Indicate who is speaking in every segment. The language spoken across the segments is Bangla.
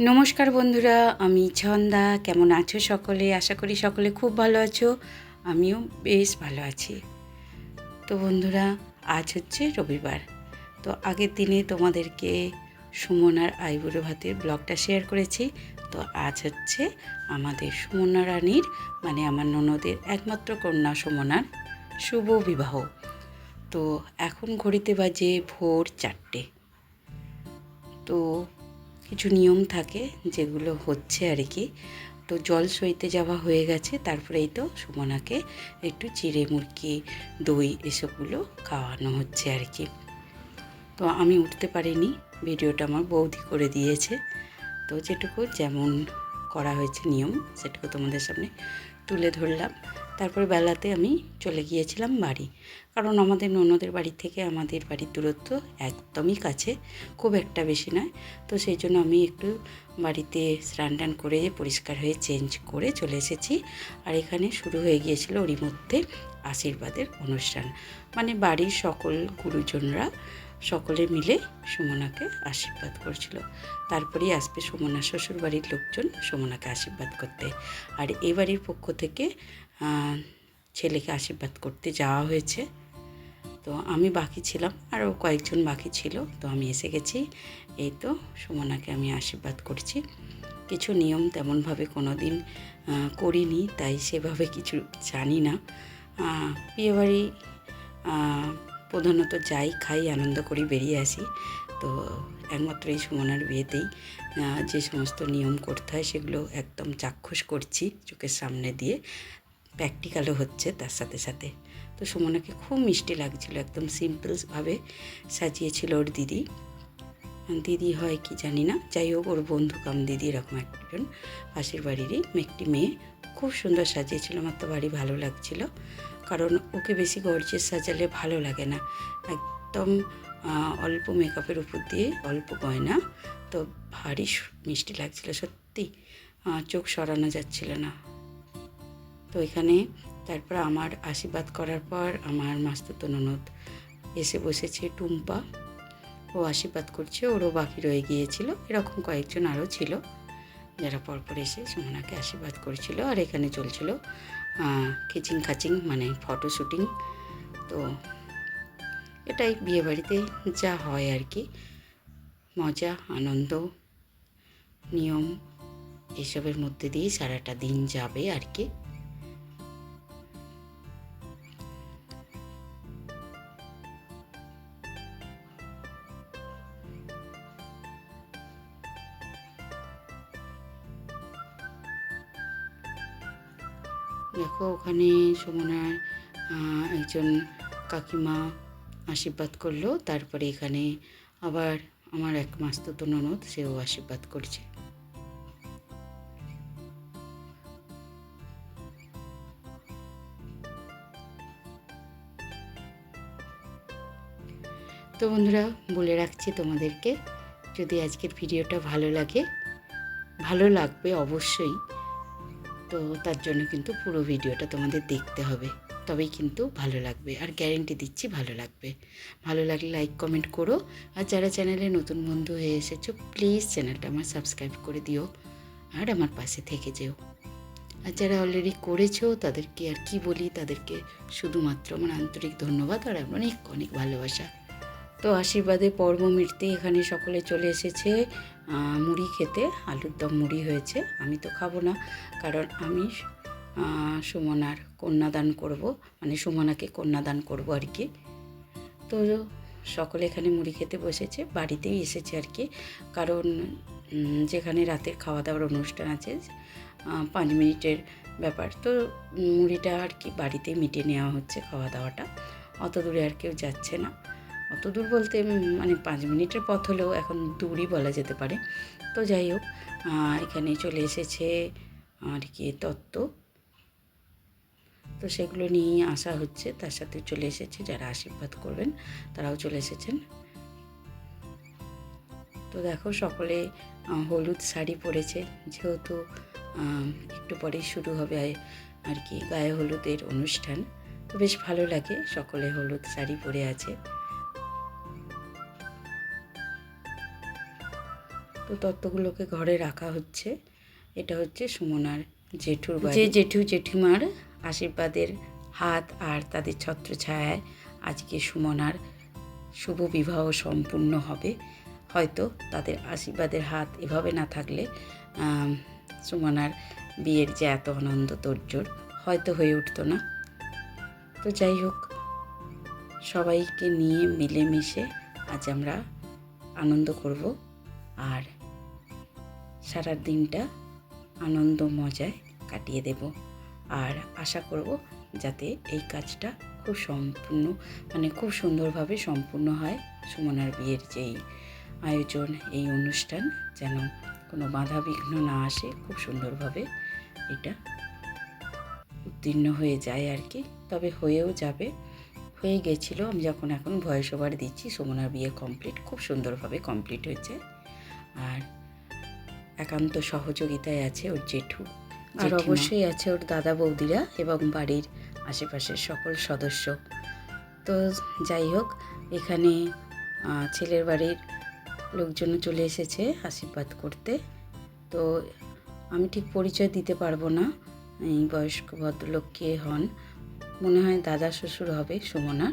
Speaker 1: নমস্কার বন্ধুরা, আমি ছন্দা। কেমন আছো সকলে? আশা করি সকলে খুব ভালো আছো। আমিও বেশ ভালো আছি। তো বন্ধুরা, আজ হচ্ছে রবিবার। তো আগের দিনে তোমাদেরকে সুমনার আইবুড়ো ভাতের ব্লগটা শেয়ার করেছি। তো আজ হচ্ছে আমাদের সুমনা রানীর মানে আমার ননদের, একমাত্র কন্যা সুমনার শুভ বিবাহ। তো এখন ঘড়িতে বাজে ভোর চারটে। তো কিছু নিয়ম থাকে যেগুলো হচ্ছে আর কি। তো জল সইতে যাওয়া হয়ে গেছে তারপরে এই তো সুমনাকে একটু চিড়ে মুরগি, দই এসবগুলো খাওয়ানো হচ্ছে আর কি। তো আমি উঠতে পারিনি, ভিডিওটা আমার বৌদি করে দিয়েছে। তো যেটুকু যেমন করা হয়েছে নিয়ম, সেটুকু তোমাদের সামনে তুলে ধরলাম। তারপরে বেলাতে আমি চলে গিয়েছিলাম বাড়ি। কারণ আমাদের ননদের বাড়ি থেকে আমাদের বাড়ির দূরত্ব একদমই কাছে, খুব একটা বেশি নয়। তো সেই জন্য আমি একটু বাড়িতে স্নান টান করে পরিষ্কার হয়ে চেঞ্জ করে চলে এসেছি। আর এখানে শুরু হয়ে গিয়েছিল ওরই মধ্যে আশীর্বাদের অনুষ্ঠান। মানে বাড়ির সকল গুরুজনরা সকলে মিলে সুমনাকে আশীর্বাদ করছিল। তারপরেই আসবে সুমনা শ্বশুর বাড়ির লোকজন সুমনাকে আশীর্বাদ করতে। আর এই বাড়ির পক্ষ থেকে ছেলেকে আশীর্বাদ করতে যাওয়া হয়েছে। তো আমি বাকি ছিলাম, আরও কয়েকজন বাকি ছিল। তো আমি এসে গেছি। এই তো সুমনাকে আমি আশীর্বাদ করছি। কিছু নিয়ম তেমনভাবে কোনো দিন করিনি, তাই সেভাবে কিছু জানি না। বিয়েবাড়ি প্রধানত যাই খাই, আনন্দ করি, বেরিয়ে আসি। তো একমাত্র এই সুমনার বিয়েতেই যে সমস্ত নিয়ম করতে হয়, সেগুলো একদম চাক্ষুষ করছি চোখের সামনে দিয়ে। প্র্যাকটিক্যালও হচ্ছে তার সাথে সাথে। তো সুমনাকে খুব মিষ্টি লাগছিল, একদম সিম্পলসভাবে সাজিয়েছিল ওর দিদি। দিদি হয় কি জানি না, যাই হোক ওর বন্ধু কাম দিদি এরকম একজন পাশের বাড়িরই একটি মেয়ে। খুব সুন্দর সাজিয়েছিল, আমার তো বাড়ি ভালো লাগছিল। কারণ ওকে বেশি গর্জেস সাজালে ভালো লাগে না। একদম অল্প মেকআপের উপর দিয়ে অল্প গয়না। তো ভারী মিষ্টি লাগছিল সত্যি। চোখ সরানো যাচ্ছিল না। তো এখানে তারপর আমার আশীর্বাদ করার পর আমার মাস্তুতো ননদ এসে বসেছে টুম্পা। ও আশীর্বাদ করছে, ওরও বাকি রয়ে গিয়েছিল। এরকম কয়েকজন আরও ছিল যারা পরপর এসে সুমনাকে আশীর্বাদ করেছিল আর এখানে চলছিল খিচিং খাচিং মানে ফটো শুটিং তো এটাই বিয়েবাড়িতে যা হয় আর কি। মজা, আনন্দ, নিয়ম, এসবের মধ্যে দিয়েই সারাটা দিন যাবে আর কি। দেখো, ওখানে সুমনার একজন কাকিমা আশীর্বাদ করল। তারপরে এখানে আবার আমার এক মাস্তুতো ননদ, সেও আশীর্বাদ করছে। তো বন্ধুরা, বলে রাখছি তোমাদেরকে, যদি আজকের ভিডিওটা ভালো লাগে, ভালো লাগবে অবশ্যই তো তার জন্য কিন্তু পুরো ভিডিওটা তোমাদের দেখতে হবে। তবেই কিন্তু ভালো লাগবে আর গ্যারেন্টি দিচ্ছি ভালো লাগবে। ভালো লাগলে লাইক কমেন্ট করো। আর যারা চ্যানেলে নতুন বন্ধু হয়ে এসেছ প্লিজ চ্যানেলটা আমার সাবস্ক্রাইব করে দিও আর আমার পাশে থেকে যেও। আর যারা অলরেডি করেছ তাদেরকে আর কি বলি, তাদেরকে শুধুমাত্র আমার আন্তরিক ধন্যবাদ আর অনেক অনেক ভালোবাসা। তো আশীর্বাদে পর্ব মিটতে এখানে সকলে চলে এসেছে। মুড়ি খেতে, আলুর দম মুড়ি হয়েছে, আমি তো খাব না, কারণ আমি সুমনার কন্যাদান করব মানে সুমনাকে কন্যাদান করব আর কি। তো সকলে এখানে মুড়ি খেতে বসেছে, বাড়িতেই এসেছে আর কি, কারণ যেখানে রাতের খাওয়া দাওয়ার অনুষ্ঠান আছে পাঁচ মিনিটের ব্যাপার। তো মুড়িটা আর কি বাড়িতেই মিটিয়ে নেওয়া হচ্ছে খাওয়া দাওয়াটা অত দূরে আর কেউ যাচ্ছে না। অত দূর বলতে মানে পাঁচ মিনিটের পথ হলেও এখন দূরই বলা যেতে পারে। তো যাই হোক এখানে চলে এসেছে আর কি তত্ত্ব। তো সেগুলো নিয়েই আসা হচ্ছে তার সাথে চলে এসেছে, যারা আশীর্বাদ করবেন তারাও চলে এসেছেন। তো দেখো সকলে হলুদ শাড়ি পরেছে, যেহেতু একটু পরেই শুরু হবে আর কি গায়ে হলুদের অনুষ্ঠান। তো বেশ ভালো লাগে, সকলে হলুদ শাড়ি পরে আছে। তো তত্ত্বগুলোকে ঘরে রাখা হচ্ছে। এটা হচ্ছে সুমনার জেঠুর যে জেঠু জেঠিমার আশীর্বাদের হাত আর তাদের ছত্রছায়ায় আজকে সুমনার শুভ বিবাহ সম্পূর্ণ হবে। হয়তো তাদের আশীর্বাদের হাত এভাবে না থাকলে সুমনার বিয়ের যে এত আনন্দ তোড়জোড় হয়তো হয়ে উঠতো না। তো যাই হোক সবাইকে নিয়ে মিলেমিশে আজ আমরা আনন্দ করব আর সারা দিনটা আনন্দ মজায় কাটিয়ে দেব। আর আশা করব যাতে এই কাজটা খুব সম্পূর্ণ মানে খুব সুন্দরভাবে সম্পূর্ণ হয় সুমনার বিয়ের যেই আয়োজন, এই অনুষ্ঠান, যেন কোনো বাধা বিঘ্ন না আসে, খুব সুন্দরভাবে এটা উত্তীর্ণ হয়ে যায় আর কি। তবে হয়েও যাবে। হয়ে গেছিল, আমি যখন এখন ভয়েস ওভার দিচ্ছি, সুমনার বিয়ে কমপ্লিট খুব সুন্দরভাবে কমপ্লিট হয়েছে। আর একান্ত সহযোগিতায় আছে ওর জেঠু। আর অবশ্যই আছে ওর দাদা বৌদিরা এবং বাড়ির আশেপাশের সকল সদস্য। তো যাই হোক এখানে ছেলের বাড়ির লোকজন চলে এসেছে আশীর্বাদ করতে। তো আমি ঠিক পরিচয় দিতে পারব না এই বয়স্ক ভদ্রলোক কে হন। মনে হয় দাদা শ্বশুর হবে সুমনার।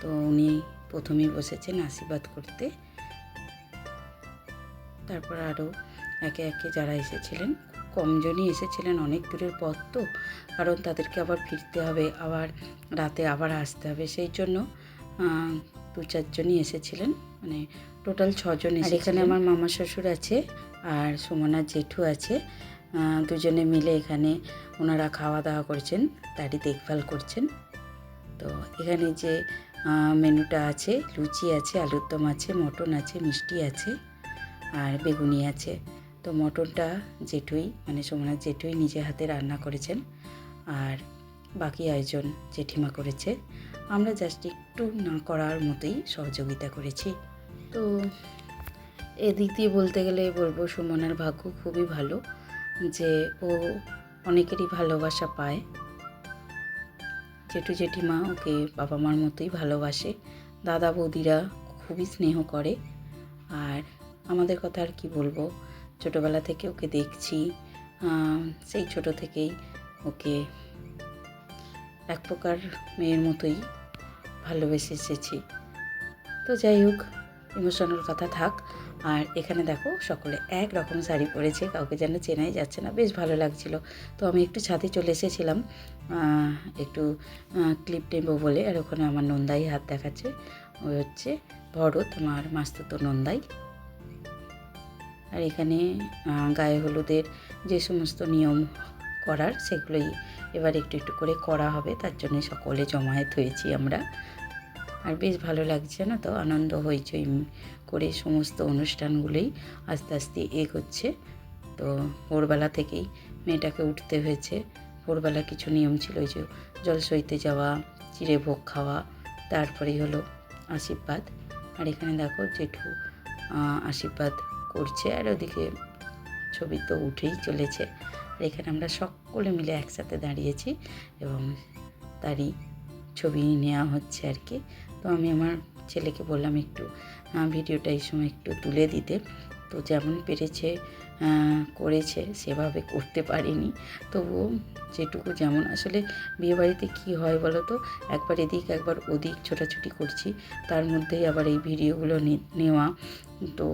Speaker 1: তো উনি প্রথমেই বসেছেন আশীর্বাদ করতে। তারপর আরও একে একে যারা এসেছিলেন কমজনই এসেছিলেন অনেক দূরের পথ তো। কারণ তাদেরকে আবার ফিরতে হবে আবার রাতে আবার আসতে হবে। সেই জন্য দু চারজনই এসেছিলেন মানে টোটাল ছজন এসে এখানে আমার মামা শ্বশুর আছে আর সুমনার জেঠু আছে। দুজনে মিলে এখানে ওনারা খাওয়া দাওয়া করছেন তারই দেখভাল করছেন। তো এখানে যে মেনুটা আছে লুচি আছে আলুর দম আছে মটন আছে মিষ্টি আছে আর বেগুনি আছে। তো মটনটা জেঠুই মানে সোমনাথ জেঠুই নিজে হাতে রান্না করেছেন আর বাকি আয়োজন জেঠিমা করেছে। আমরা জাস্ট একটু না করার মতোই সহযোগিতা করেছি। তো এদিক দিয়ে বলতে গেলে বলব সুমনার ভাগ্য খুবই ভালো যে ও অনেকেরই ভালোবাসা পায়। জেঠু জেঠিমা ওকে বাবা মার মতোই ভালোবাসে। দাদা বৌদিরা খুবই স্নেহ করে। আর আমাদের কথা আর কি বলব ছোটোবেলা থেকে ওকে দেখছি সেই ছোট থেকেই ওকে এক প্রকার মেয়ের মতোই ভালোবেসে এসেছি। তো যাই হোক, ইমোশনাল কথা থাক। আর এখানে দেখো, সকলে এক রকম শাড়ি পরেছে, কাউকে যেন চেনাই যাচ্ছে না, বেশ ভালো লাগছিল। তো আমি একটু ছাদে চলে এসেছিলাম একটু ক্লিপ নেব বলে। আর ওখানে আমার নন্দাই হাত দেখাচ্ছে ওই হচ্ছে ভরত, আমার মাস্তুতো নন্দাই। আর এখানে গায়ে হলুদের যে সমস্ত নিয়ম করার সেগুলোই এবার একটু একটু করে করা হবে, তার জন্য সকলে জমায়েত হয়েছি আমরা। আর বেশ ভালো লাগছে না তো, আনন্দ, হইচই করে সমস্ত অনুষ্ঠানগুলোই আস্তে আস্তে এগোচ্ছে। তো ভোরবেলা থেকেই মেয়েটাকে উঠতে হয়েছে। ভোরবেলা কিছু নিয়ম ছিল, ওই যে জল সইতে যাওয়া, চিড়ে ভোগ খাওয়া, তারপরেই হলো আশীর্বাদ। আর এখানে দেখো জেঠু আশীর্বাদ করছে আর ওদিকে ছবি তো উঠেই চলেছে। আর এখানে আমরা সকলে মিলে একসাথে দাঁড়িয়েছি এবং তারই ছবি নেওয়া হচ্ছে আর কি। তো আমি আমার ছেলেকে বললাম একটু ভিডিওটা এই সময় একটু তুলে দিতে। তো যেমন পেরেছে করেছে, সেভাবে করতে পারিনি। তবুও যেটুকু যেমন, আসলে বিয়েবাড়িতে কী হয় বলো তো, একবার এদিক একবার ওদিক ছোটাছুটি করছি, তার মধ্যেই আবার এই ভিডিওগুলো নেওয়া। তো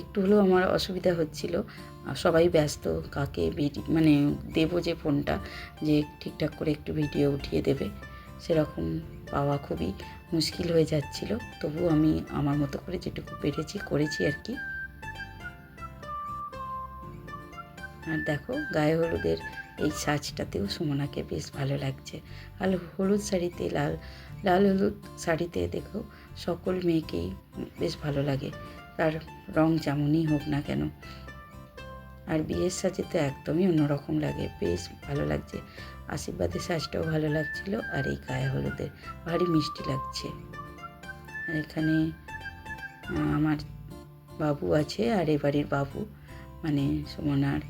Speaker 1: একটু হলেও আমার অসুবিধা হচ্ছিল। সবাই ব্যস্ত, কাকে মানে দেবো যে ফোনটা, যে ঠিকঠাক করে একটু ভিডিও উঠিয়ে দেবে, সেরকম পাওয়া খুবই মুশকিল হয়ে যাচ্ছিল। তবু আমি আমার মতো করে যেটুকু পেরেছি, করেছি আর কি। আর দেখো, গায়ে হলুদের এই সাজটাতেও সুমনাকে বেশ ভালো লাগছে। আর হলুদ শাড়িতে লাল লাল হলুদ শাড়িতে দেখো, সকল মেয়েকেই বেশ ভালো লাগে। তার রং যেমনই হোক না কেন। আর বিয়ের সাজে তো একদমই অন্যরকম লাগে। বেশ ভালো লাগছে। আশীর্বাদের সাজটাও ভালো লাগছিল আর এই গায়ে হলুদের। ভারী মিষ্টি লাগছে। আর এখানে আমার বাবু আছে আর এ বাড়ির বাবু মানে সুমনার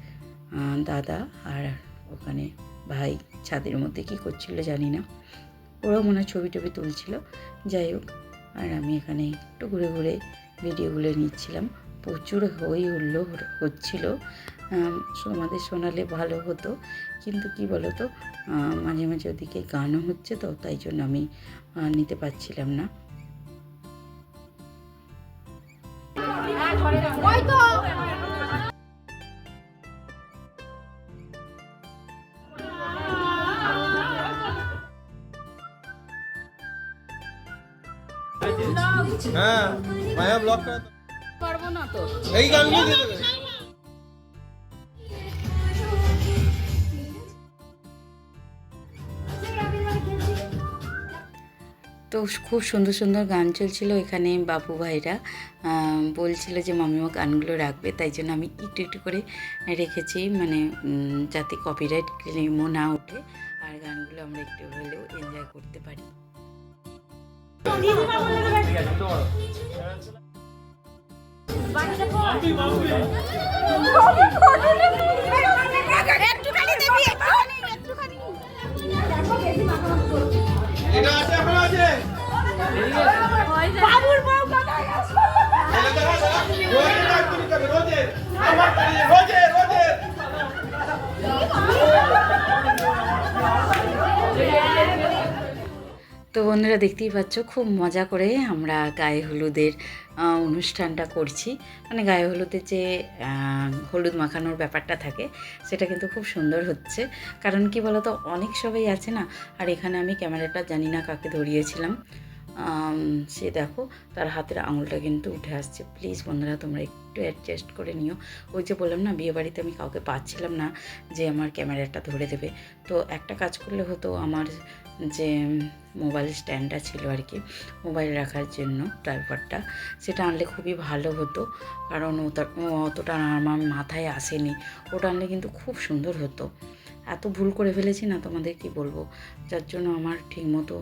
Speaker 1: দাদা আর ওখানে ভাই ছাদের মধ্যে কী করছিল জানি না। ওরাও মনে হয় ছবি টবি তুলছিল। যাই হোক, আর আমি এখানে একটু ঘুরে ঘুরে ভিডিওগুলো নিচ্ছিলাম। প্রচুর হই হুল্লো হচ্ছিল। আম, আমাদের শোনালে ভালো হতো। কিন্তু কি বলো তো মাঝে মাঝে ওদিকে গানও হচ্ছে তো তাই জন্য আমি নিতে পারছিলাম না। পারব না তো।
Speaker 2: এই গানগুলো দিয়ে দেবে।
Speaker 1: তো খুব সুন্দর সুন্দর গান চলছিল এখানে বাবু ভাইরা। বলছিল যে মামিমা গানগুলো রাখবে তাই জন্য আমি একটু একটু করে রেখেছি মানে যাতে কপিরাইট ক্লেমও না ওঠে আর গানগুলো আমরা একটু হলেও এনজয় করতে পারি।
Speaker 2: এটা আছে এখন আছে
Speaker 3: বাবুর বউ কোথায় গেছে?
Speaker 2: এটা দেখা দেখা। রোজের রাত তুমি খাবে, রোজের। আমার বাড়ি, রোজের, রোজের।
Speaker 1: তো বন্ধুরা দেখতেই পাচ্ছ, খুব মজা করে আমরা গায়ে হলুদের অনুষ্ঠানটা করছি। মানে গায়ে হলুদের যে হলুদ মাখানোর ব্যাপারটা থাকে, সেটা কিন্তু খুব সুন্দর হচ্ছে। কারণ কি বলতো, অনেক সবাই আছে না, আর এখানে আমি ক্যামেরাটা জানি না কাকে ধরিয়েছিলাম। সে দেখো, তার হাতের আঙুলটা কিন্তু উঠে আসছে। প্লিজ বন্ধুরা, তোমরা একটু অ্যাডজাস্ট করে নিও। ওই যে বললাম না, বিয়ে বাড়িতে আমি কাউকে পাচ্ছিলাম না যে, আমার ক্যামেরাটা ধরে দেবে। তো একটা কাজ করলে হতো, আমার যে মোবাইল স্ট্যান্ডটা ছিল আর কি, মোবাইল রাখার জন্য ড্রাইভারটা, সেটা আনলে খুবই ভালো হতো। কারণ অতটা আমার মাথায় আসেনি। ওটা আনলে কিন্তু খুব সুন্দর হতো। এত ভুল করে ফেলেছি না তোমাদের কি বলব? যার জন্য আমার ঠিকমতো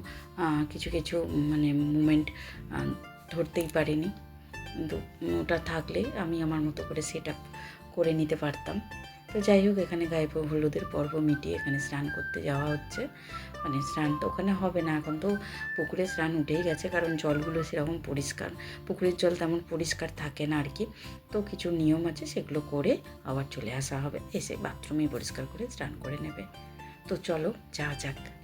Speaker 1: কিছু কিছু মানে মুমেন্ট ধরতেই পারিনি। কিন্তু ওটা থাকলে আমি আমার মতো করে সেট করে নিতে পারতাম। তো যাই হোক, এখানে গায়ে হলুদের পর্ব মিটিয়ে এখানে স্নান করতে যাওয়া হচ্ছে। মানে স্নান তো ওখানে হবে না, এখন তো পুকুরে স্নান উঠেই গেছে, কারণ জলগুলো সেরকম পরিষ্কার, পুকুরের জল তেমন পরিষ্কার থাকে না আর কি। তো কিছু নিয়ম আছে, সেগুলো করে আবার চলে আসা হবে, এসে বাথরুমে পরিষ্কার করে স্নান করে নেবে। তো চলো, যা যাক।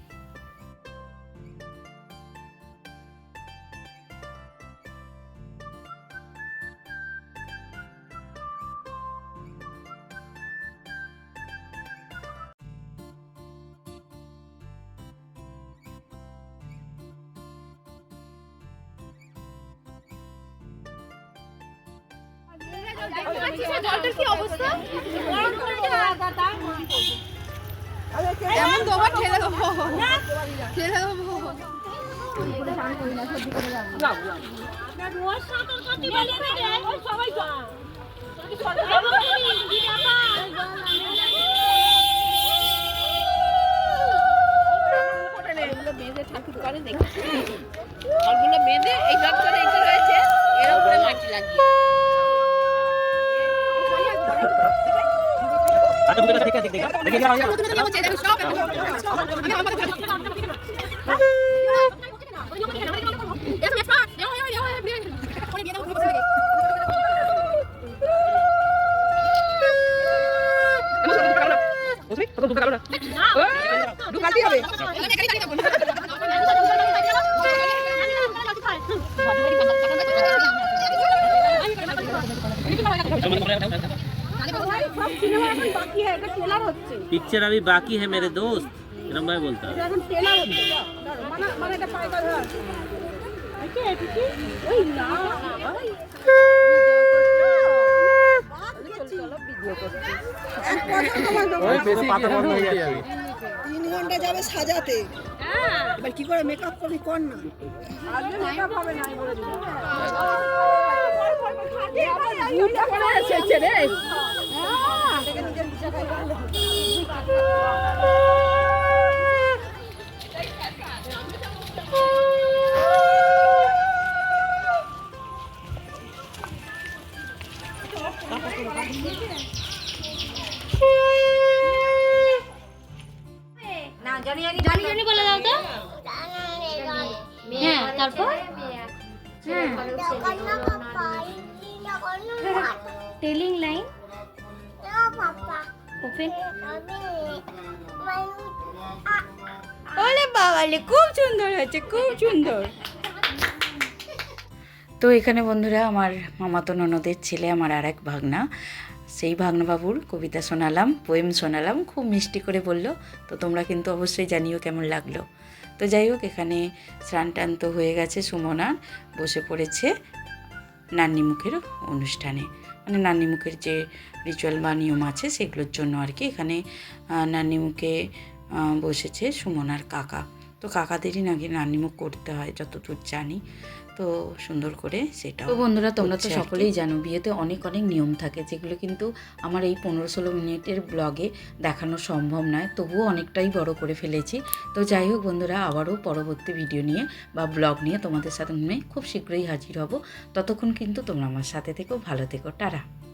Speaker 3: এমন দেবো ঠেলে দেবো। ঠেলে দেবো। বেঁধে ঠাকুর করে দেখেছি ওগুলো বেঁধে এই এগুলো রয়েছে এর উপরে মাটি লাগিয়ে। Jangan
Speaker 4: पिक्चर अभी बाकी है मेरे दोस्त এরকম ভাবে বলতে হবে
Speaker 2: ওই বেশি পাতা বন্ধ হয়ে যাবে
Speaker 5: তিন ঘন্টা যাবে সাজাতে এবার কি করে মেকআপ করবি কর না
Speaker 6: জানি ওপেন
Speaker 1: ওলে বাবালে খুব সুন্দর হয়েছে খুব সুন্দর। তো এখানে বন্ধুরা আমার মামাতো ননদের ছেলে আমার আর এক ভাগনা। সেই ভাগনাবাবুর কবিতা শোনালাম পোয়েম শোনালাম খুব মিষ্টি করে বলল। তো তোমরা কিন্তু অবশ্যই জানিও কেমন লাগল। তো যাই হোক এখানে স্নান টান তো হয়ে গেছে সুমনা। বসে পড়েছে নান্নিমুখের অনুষ্ঠানে। মানে নান্নিমুখের যে রিচুয়াল বা নিয়ম আছে সেগুলোর জন্য আর কি এখানে আহ, বসেছে সুমনার কাকা। তো কাকাদেরই নাকি নান্নিমুখ করতে হয় যতদূর জানি। তো সুন্দর করে সেটা তো বন্ধুরা তোমরা তো সকলেই জানো বিয়েতে অনেক অনেক নিয়ম থাকে যেগুলো কিন্তু আমার এই পনেরো ষোলো মিনিটের ব্লগে দেখানো সম্ভব নয়। তবুও অনেকটাই বড় করে ফেলেছি। তো যাই হোক বন্ধুরা আবারও পরবর্তী ভিডিও নিয়ে বা ব্লগ নিয়ে তোমাদের সাথে খুব শীঘ্রই হাজির হব। ততক্ষণ কিন্তু তোমরা আমার সাথে থেকো ভালো থেকো টারা